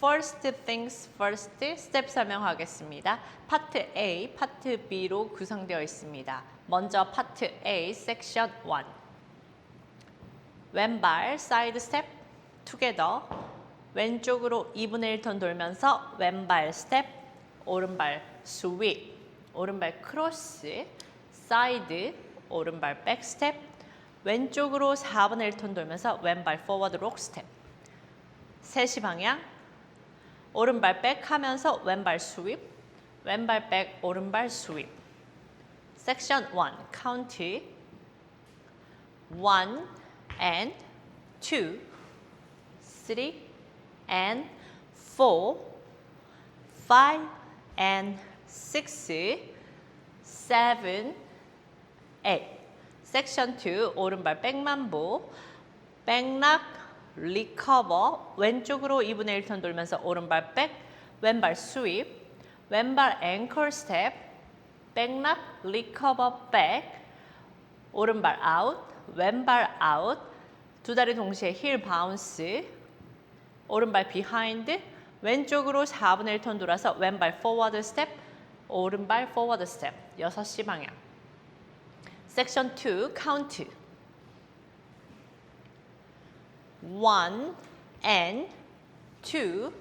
First things first 스텝 설명하겠습니다. 파트 A, 파트 B로 구성되어 있습니다. 먼저 파트 A 섹션 1 왼발 사이드 스텝 투게더 왼쪽으로 2분의 1턴 돌면서 왼발 스텝 오른발 스윗 오른발 크로스 사이드 오른발 백 스텝 왼쪽으로 4분의 1턴 돌면서 왼발 포워드 록 스텝 3시 방향 오른발 백 하면서 왼발 스윕 왼발 백 오른발 스윕 섹션 1 카운티 1 and 2 3 and 4 5 and 6 7 8 섹션 2 오른발 백만보 백락 리커버 왼쪽으로 2분의 1턴 돌면서 오른발 백 왼발 스윕 왼발 앵컬 스텝 백락 리커버 백 오른발 아웃 왼발 아웃 두 다리 동시에 힐 바운스 오른발 비하인드 왼쪽으로 4분의 1턴 돌아서 왼발 포워드 스텝 오른발 포워드 스텝 6시 방향 섹션 2 카운트 1 and 2,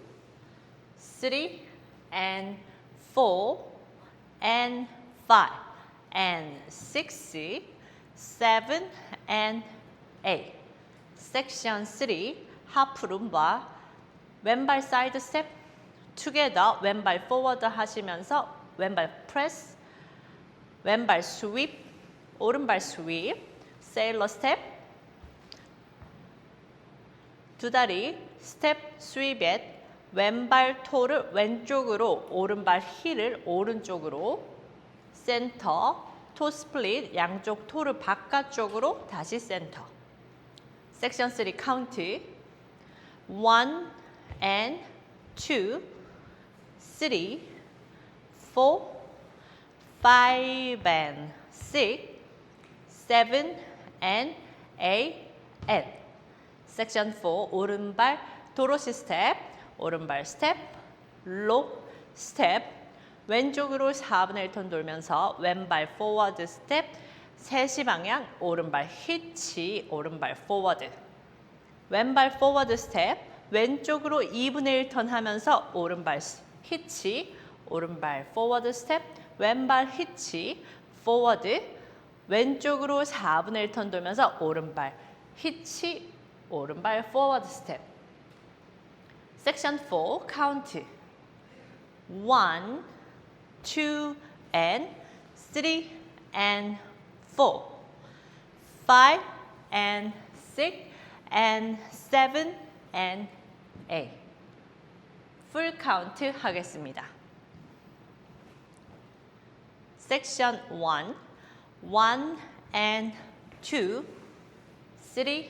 3 and 4 and 5 and 6, 7 and 8. Section 3 Half 룸바 왼발 Side Step, together 왼발 forward 하시면서 왼발 press 왼발 sweep 오른발 sweep Sailor Step. 두 다리 스텝 스위벳 왼발 토를 왼쪽으로 오른발 힐을 오른쪽으로 센터 토 스플릿 양쪽 토를 바깥쪽으로 다시 센터 섹션 3 카운트 1 and 2 3 4 5 and 6 7 and 8 and 섹션 4 오른발 도로시 스텝, 오른발 스텝, 록 스텝, 왼쪽으로 4분의 1톤 돌면서 왼발 포워드 스텝, 3시 방향 오른발 히치 오른발 포워드. 왼발 포워드 스텝, 왼쪽으로 2분의 1턴 하면서 오른발 히치, 오른발 포워드 스텝, 왼발 히치, 포워드, 왼쪽으로 4분의 1턴 돌면서 오른발 히치, 오른발 forward step. Section 4 count. 1, 2 and 3 and 4. 5 and 6 and 7 and 8. Full count 하겠습니다. Section 1, 1 and 2, 3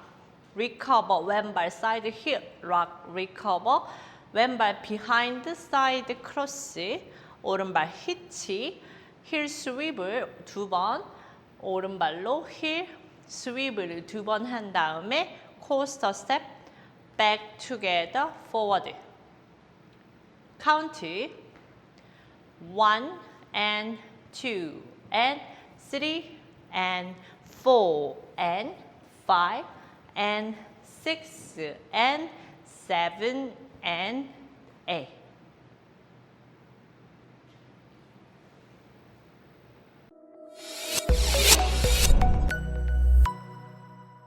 recover when by side heel, rock recover when by behind side 크로스 오른발 히치 힐 스윕을 두번 오른발로 힐 스윕을 두번한 다음에 코스터 스텝 back together forward count one and two and three and four and five and six and seven and eight.